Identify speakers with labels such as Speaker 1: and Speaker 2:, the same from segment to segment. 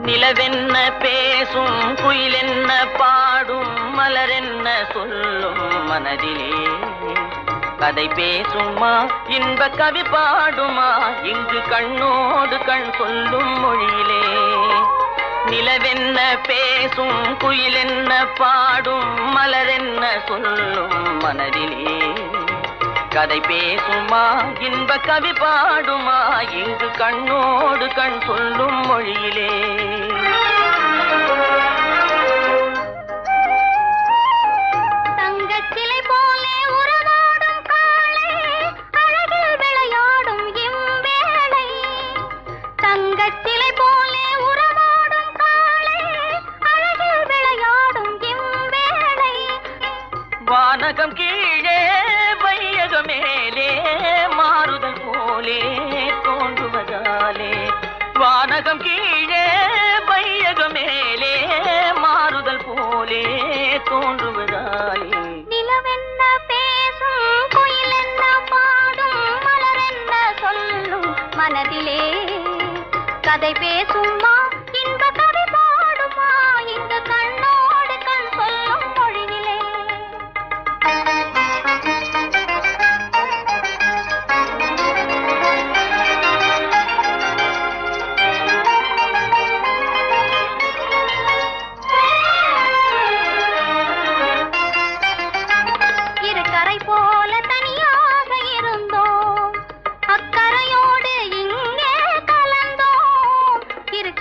Speaker 1: நிலவென்ன பேசும் குயிலென்ன பாடும் மலரென்ன சொல்லும் மனதிலே. கதை பேசுமா இன்ப கவி பாடுமா இங்கு கண்ணோடு கண் சொல்லும் மொழியிலே. நிலவென்ன பேசும் குயிலென்ன பாடும் மலரென்ன சொல்லும் மனதிலே. கதை பேசுமா இன்ப கவி பாடுமா இங்கு கண்ணோடு கண் சொல்லும் மொழியிலே.
Speaker 2: தங்கச்சிலை போலே போலே
Speaker 1: தோன்றுவதாலே.
Speaker 2: நிலவென்ன பேசும் குயிலென்ன பாடும் மலரென்ன சொல்லும் மனதிலே கதை பேசுமா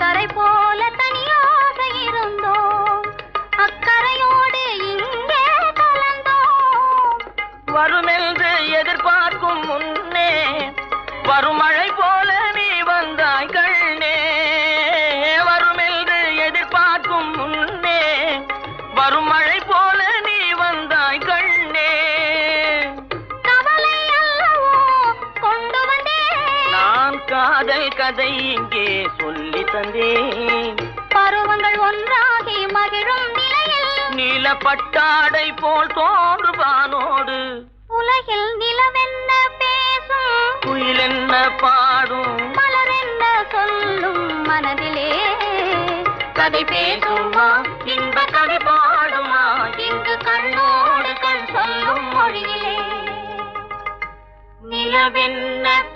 Speaker 2: கரை போல தனியாக இருந்தோம். அக்கரையோடு இங்கே கலந்தோம்.
Speaker 1: வருமென்று எதிர்பார்க்கும் முன்னே வரும் மழை போல காதல் கதை இங்கே சொல்லி தந்தேன்.
Speaker 2: பருவங்கள் ஒன்றாகி மகிழும் நிலையில்
Speaker 1: நீல பட்டாடை போல் தோன்றுவானோடு.
Speaker 2: உலகில் நிலவென்ன பேசும்?
Speaker 1: குயில் என்ன பாடும்?
Speaker 2: மலரென்ன சொல்லும் மனதிலே?
Speaker 1: கதை பேசுமா? இன்ப கவி பாடுமா? இங்கு கண்ணோடு கண் சொல்லும் மொழியிலே. நிலவென்ன